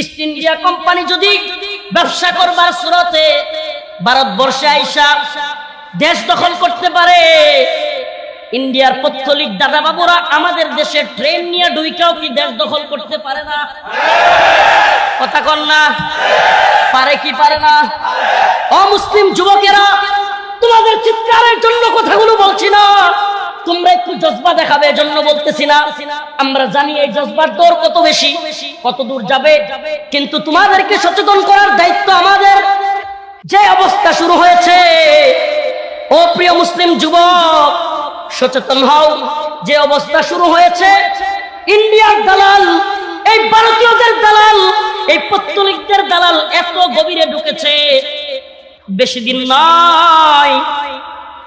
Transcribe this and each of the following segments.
East India company যদি ব্যবসা করবার সুরতে ভারতবর্ষে আইসা দেশ দখল করতে পারে, ইন্ডিয়ার পত্তলিক দাদা বাবুরা আমাদের দেশে ট্রেন নিয়ে ডুইকাও কি দেশ দখল করতে পারে না? কথা কন না। পারে কি পারে না? অমুসলিম যুবকেরা, তোমাদের চিৎকারের জন্য কথাগুলো বলছি না। তোমরা একটু জজবা দেখাবে, এজন্য বলতেছি না। আমরা জানি এই জজবার দর কত বেশি, কত দূর যাবে। কিন্তু তোমাদেরকে সচেতন করার দায়িত্ব আমাদের। যে অবস্থা শুরু হয়েছে, ও প্রিয় মুসলিম যুবক, সচেতন হও। যে অবস্থা শুরু হয়েছে, ইন্ডিয়ার দালাল, এই ভারতীয়দের দালাল, এই পত্তলিকদের দালাল এত গভীরে ঢুকেছে। বেশি দিন নয়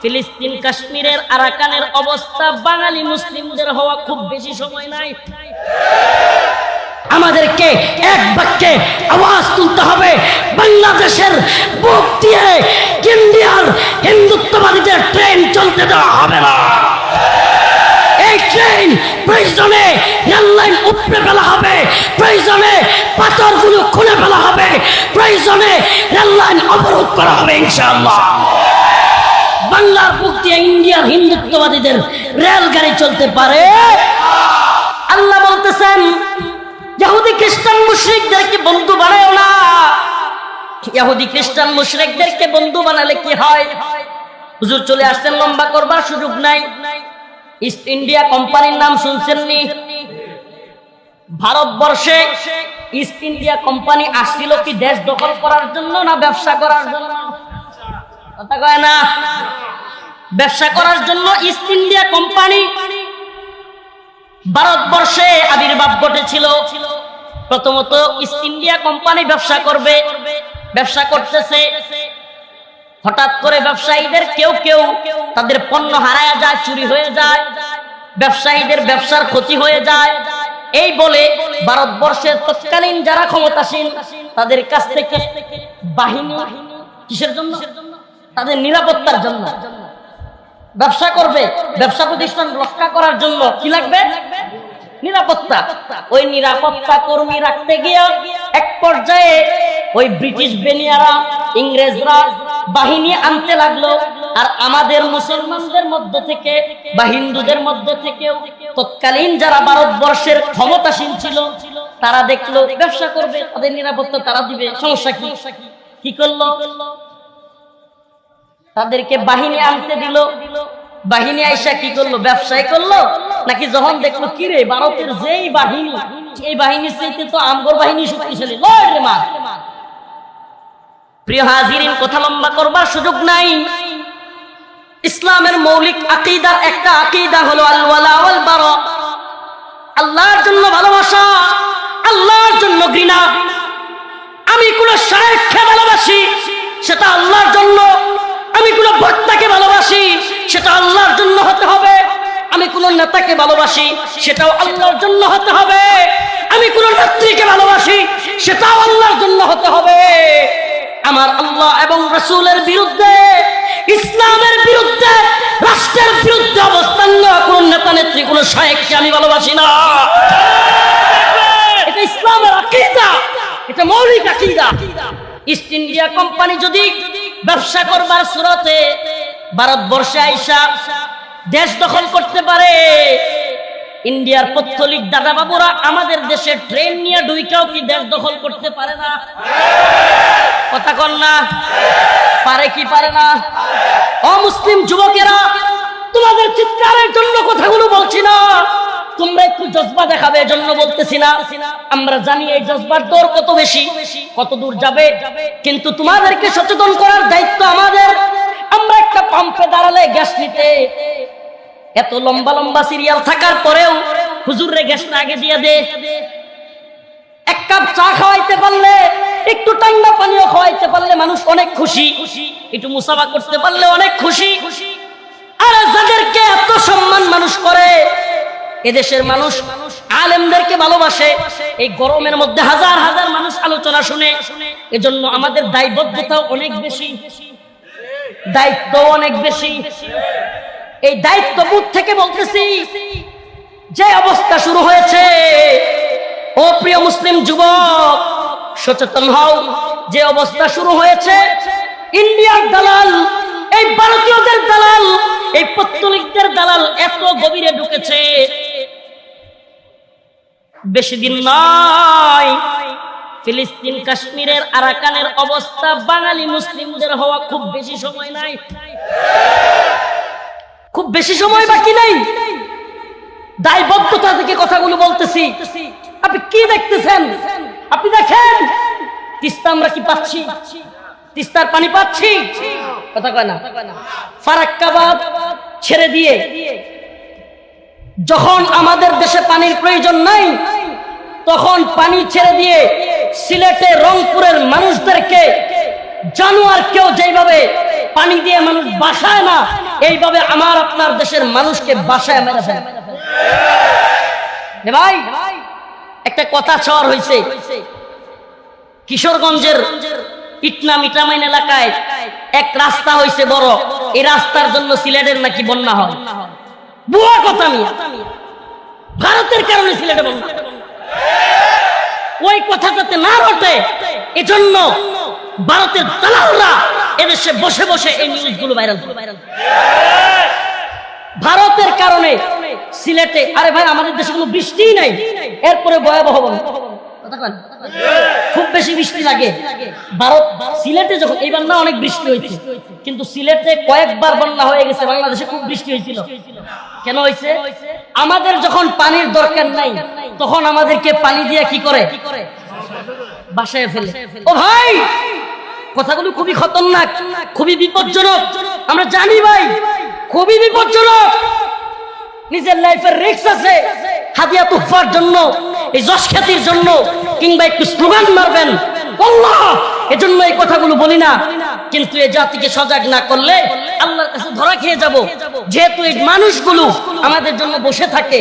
ফিলিস্তিন কাশ্মীরের আরাকানের অবস্থা, বাঙালি মুসলিমদের হওয়া খুব বেশি সময় নাই। আমাদেরকে এক বাক্যে আওয়াজ তুলতে হবে। বাংলাদেশের বুক দিয়ে ইন্ডিয়ার হিন্দুত্ববাদীদের ট্রেন চলতে দেওয়া হবে না। এই ট্রেন প্রয়োজনে রেললাইন উপড়ে ফেলা হবে। প্রয়োজনে পাথরগুলো খুলে ফেলা হবে। প্রয়োজনে রেললাইন অবরোধ করা হবে, ইনশাআল্লাহ। বাংলার বুক ইন্ডিয়ার হিন্দুত্ববাদীদের রেলগাড়ি চলতে পারে? আল্লাহ বলতেছেন ইহুদি খ্রিস্টান মুশরিকদেরকে বন্ধু বানায় না? ইহুদি খ্রিস্টান মুশরিকদেরকে বন্ধু বানালে কি হয়? হুজুর চলে আসছেন, লম্বা করবার সুযোগ নাই। ইস্ট ইন্ডিয়া কোম্পানির নাম শুনছেন নি? ভারতবর্ষে ইস্ট ইন্ডিয়া কোম্পানি আসছিল কি দেশ দখল করার জন্য না ব্যবসা করার জন্য? কথা কয় না? ব্যবসা করার জন্য ইস্ট ইন্ডিয়া কোম্পানি ভারতবর্ষে আবির্ভাব ঘটেছিল। প্রথমত ইস্ট ইন্ডিয়া কোম্পানি ব্যবসা করবে, ব্যবসা করতেছে। হঠাৎ করে ব্যবসায়ীদের কেউ কেউ তাদের পণ্য হারায় যায়, চুরি হয়ে যায়। ব্যবসায়ীদের ব্যবসার ক্ষতি হয়ে যায়। এই বলে ভারতবর্ষের তৎকালীন যারা ক্ষমতাসীন, তাদের কাছ থেকে বাহিনী কিসের জন্য? তাদের নিরাপত্তার জন্য। ব্যবসা করবে, ব্যবসা প্রতিষ্ঠান রক্ষা করার জন্য কি লাগবে? নিরাপত্তা। ওই নিরাপত্তা কর্মী রাখতে গিয়ে এক পর্যায়ে ওই ব্রিটিশ বেনিয়ারা, ইংরেজরা বাহিনী আনতে লাগল। আর আমাদের মুসলমানদের মধ্য থেকে বা হিন্দুদের মধ্য থেকেও তৎকালীন যারা ভারতবর্ষের ক্ষমতাসীন ছিল, তারা দেখল ব্যবসা করবে, তাদের নিরাপত্তা তারা দিবে। সমস্যা কি? কি করল? তাদেরকে বাহিনী আনতে দিল। বাহিনী আইসা কি করল? ব্যবসায় করল? নাকি যখন দেখল কি রে ভারতের যেই বাহিনী, এই বাহিনীর চাইতে তো আমগর বাহিনী শক্তিশালী। প্রিয় হাজিরিন, কথা লম্বা করবার সুযোগ নাই। ইসলামের মৌলিক আকিদার একটা আকিদা হলো আল্লাহ বারা আল্লাহর জন্য ভালোবাসা, আল্লাহর জন্য ঘৃণা। আমি কোন শায়েখকে ভালোবাসি, সেটা আল্লাহর জন্য। আমি কোন বক্তাকে ভালোবাসি, সেটা আল্লাহর জন্য হতে হবে। আমি কোন নেতাকে ভালোবাসি, সেটাও আল্লাহর জন্য হতে হবে। আমি কোন নেত্রীকে ভালোবাসি, সেটাও আল্লাহর জন্য হতে হবে। আমার আল্লাহ এবং রসুলের বিরুদ্ধে, ইসলামের বিরুদ্ধে, রাষ্ট্রের বিরুদ্ধে অবস্থান নেওয়া কোন নেতা, নেত্রী, কোন শায়েককে আমি ভালোবাসি না। এটা ইসলামের আকিদা, এটা মৌলিক আকিদা। ইস্ট ইন্ডিয়া কোম্পানি যদি ব্যবসা করবার সুরতে ভারতবর্ষে আইসা দেশ দখল করতে পারে। ইন্ডিয়ার পত্তলিক দাদা বাবুরা আমাদের দেশে ট্রেন নিয়ে ডুইকাও কি দেশ দখল করতে পারে না? কথা কন না। পারে কি পারে না? অমুসলিম যুবকেরা, তোমাদের চিৎকারের জন্য কথাগুলো বলছি না। তোমরা একটু জজবা দেখাবে, এজন্য বলতেছি না। আমরা জানি এই জজবার দর কত বেশি, কত দূর যাবে। কিন্তু তোমাদেরকে সচেতন করার দায়িত্ব আমাদের। আমরা একটা পাম্পে দাঁড়ালে গ্যাস নিতে। এত লম্বা লম্বা সিরিয়াল থাকার পরেও হুজুরে গ্যাসটা আগে দিয়ে দে। এক কাপ চা খাওয়াইতে পারলে, একটু ঠান্ডা পানিও খাওয়াইতে পারলে মানুষ অনেক খুশি। একটু মুসাফা করতে পারলে অনেক খুশি খুশি। আর যাদেরকে এত সম্মান মানুষ করে এদেশের মানুষ আলেমদেরকে ভালোবাসে। এই গরমের মধ্যে হাজার হাজার মানুষ আলোচনা শুনে। এজন্য আমাদের দায়বদ্ধতাও অনেক বেশি। দায়িত্ব অনেক বেশি। এই দায়িত্ব দায়িত্ববোধ থেকে বলতেছি, যে অবস্থা শুরু হয়েছে, ও প্রিয় মুসলিম যুবক, সচেতন হও। যে অবস্থা শুরু হয়েছে, ইন্ডিয়ার দালাল, এই ভারতীয়দের দালাল, এই পত্তলিকদের দালাল এত গভীরে ঢুকেছে। বেশি দিন নয়। ফিলিস্তিন, কাশ্মীরের, আরাকানের অবস্থা, বাঙালি মুসলিমদের হওয়া খুব বেশি সময় নাই। খুব বেশি সময় বাকি নাই। দায়বদ্ধতা থেকে কথাগুলো বলতেছি। আপনি কি দেখতেছেন? আপনি দেখেন? তিস্তা আমরা কি পাচ্ছি? তিস্তার পানি পাচ্ছি? কথা কয় না। ফারাক্কাবাদ ছেড়ে দিয়ে যখন আমাদের দেশে পানির প্রয়োজন নাই, তখন পানি ছেড়ে দিয়ে সিলেটে রংপুরের মানুষদেরকে জানোয়ার কেউ যেভাবে পানি দিয়ে মানুষ বাসায় না, এইভাবে আমার আপনার দেশের মানুষকে বাসায় মেরে ফেলে। ভাই, একটা কথা ছড় হয়েছে কিশোরগঞ্জের ইটনা মিটামাইন এলাকায় এক রাস্তা হয়েছে বড়। এই রাস্তার জন্য সিলেটের নাকি বন্যা হয়। বুয়া কথা নিয়ে ভারতের কারণে সিলেটে বন্যা ওই কথা যাতে না রটে, এজন্য ভারতের দালালরা এদেশে বসে বসে এই নিউজগুলো ভাইরাল ভাইরাল ভারতের কারণে সিলেটে, আরে ভাই, আমাদের দেশে কোনো বৃষ্টিই নাই, এরপরে ভয়াবহ বন্যা। খুব বেশি বৃষ্টি লাগে। ভারত, সিলেটে যখন এইবার না অনেক বৃষ্টি হয়েছে। কিন্তু সিলেটে কয়েকবার বন্যা হয়ে গেছে, বাংলাদেশে খুব বৃষ্টি হয়েছিল। কেন হয়েছে? আমাদের যখন পানির দরকার নাই, তখন আমাদেরকে পানি দিয়ে কি করে? বাসায় ফেলে। ও ভাই! কথাগুলো খুবই খতরনাক, খুবই বিপজ্জনক। আমরা জানি ভাই, খুবই বিপজ্জনক। নিজের লাইফের রিস্ক আছে। হাতিয়া তুফার জন্য এই যশ খ্যাতির জন্য কিংবা একটু স্লোগান মারবেন। এজন্য এই কথাগুলো বলি না। কিন্তু এই জাতিকে সজাগ না করলে আল্লাহর কাছে ধরা খেয়ে যাব। যেহেতু এই মানুষগুলো আমাদের জন্য বসে থাকে,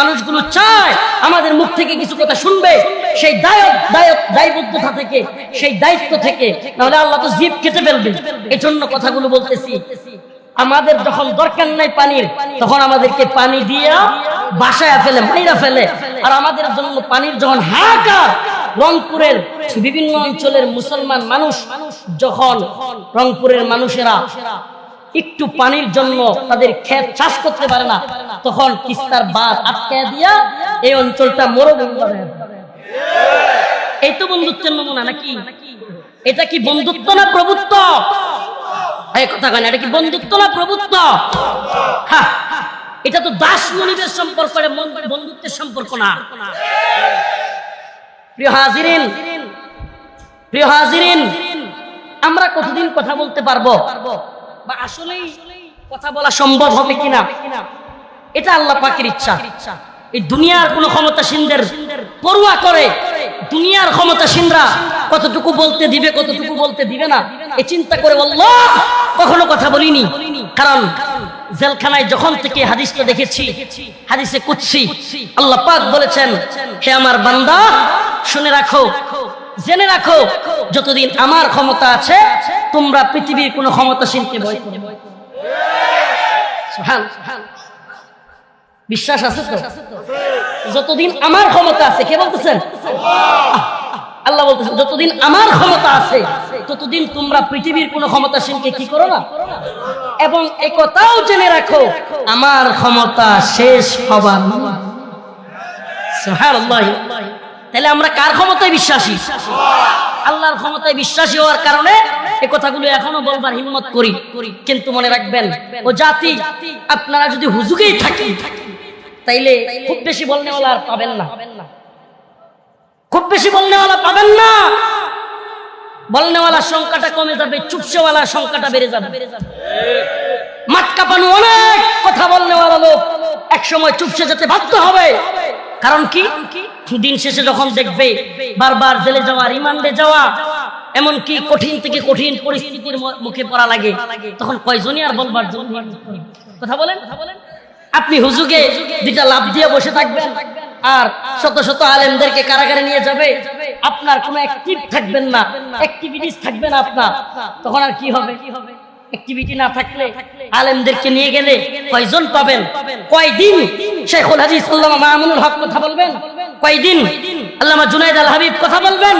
মানুষগুলো চায় আমাদের মুখ থেকে কিছু কথা শুনবে, সেই দায়ক দায়ক, দায়বদ্ধতা থেকে, সেই দায়িত্ব থেকে, নাহলে আল্লাহ তো জিপ কেটে ফেলবে। এজন্য কথাগুলো বলতেছি আমাদের যখন দরকার নাই পানির, তখন আমাদেরকে পানি দিয়া বাসায় ফেলে, মাইরা ফেলে। আর আমাদের জন্য পানির যখন হাহাকার, রংপুরের বিভিন্ন অঞ্চলের মুসলমান মানুষ যখন রংপুরের মানুষেরা একটু পানির জন্য তাদের ক্ষেত চাষ করতে পারে না, তখন তিস্তার বাদ আটকে দিয়া এই অঞ্চলটা মরুভূমি এই তো বন্ধুত্বের নমুনা নাকি? এটা কি বন্ধুত্ব না প্রভুত্ব? কথা এটা কি প্রভুত্ব? এটা তো দাস মনিবের সম্পর্ক বন্ধুত্বের সম্পর্ক না। প্রিয় হাজিরিন প্রিয় হাজিরিন, আমরা কতদিন কথা বলতে পারব? বা আসলেই কথা বলা সম্ভব হবে কিনা? এটা আল্লাহ পাকের ইচ্ছা। এই দুনিয়ার কোন ক্ষমতাসীনদের পড়ুয়া করে, দুনিয়ার ক্ষমতাসীনরা কতটুকু বলতে দিবে, কতটুকু বলতে দিবে না এই চিন্তা করে আল্লাহ কখনো কথা বলিনি। কারণ জেলখানায় যখন থেকে হাদিসটা দেখেছি, হাদিসে কুৎসি আল্লাহ পাক বলেছেন, হে আমার বান্দা, শুনে রাখো, জেনে রাখো, যতদিন আমার ক্ষমতা আছে, তোমরা পৃথিবীর কোনো ক্ষমতাসীনকে ভয় করবে বিশ্বাস আছে তো? যতদিন আমার ক্ষমতা আছে, কে বলতেছেন? আল্লাহ বলতেছেন, যতদিন আমার ক্ষমতা আছে ততদিন তোমরা পৃথিবীর কোন ক্ষমতাসীনকে কি করো না? এবং এই কথাও জেনে রাখো, আমার ক্ষমতা শেষ হবার তাহলে আমরা কার ক্ষমতায় বিশ্বাসী? আল্লাহর ক্ষমতায় বিশ্বাসী হওয়ার কারণে এই কথাগুলো এখনও বলবার হিম্মত করি। কিন্তু মনে রাখবেন, ও জাতি, আপনারা যদি হুজুগেই থাকি তাইলে খুব বেশি বলনেওয়ালা আর পাবেন না। খুব বেশি বলনেওয়ালা পাবেন না। বলনেওয়ালার সংখ্যাটা কমে যাবে, চুপসেওয়ালার সংখ্যাটা বেড়ে যাবে। মাঠ কাঁপানো অনেক কথা বলনেওয়ালা লোক এক সময় চুপসে যেতে বাধ্য হবে। কারণ কি? দিন শেষে যখন দেখবে বারবার জেলে যাওয়া, রিমান্ডে যাওয়া, এমনকি কঠিন থেকে কঠিন পরিস্থিতির মুখে পড়া লাগে, তখন কয়জনই আর বলবার জন্য কথা বলেন? আপনি হুজুগে দুইটা লাভ দিয়ে বসে থাকবেন। আর শত শত আলেমদেরকে কারাগারে নিয়ে যাবে। আপনার কোনো অ্যাক্টিভ থাকবেন না। অ্যাক্টিভিটিস থাকবে না আপনার। তখন আর কি হবে? অ্যাক্টিভিটি আলেমদেরকে নিয়ে গেলে কয়জন পাবেন? কয়দিন? কথা বলবেন? জুনাইদ আল হাবিব কথা বলবেন?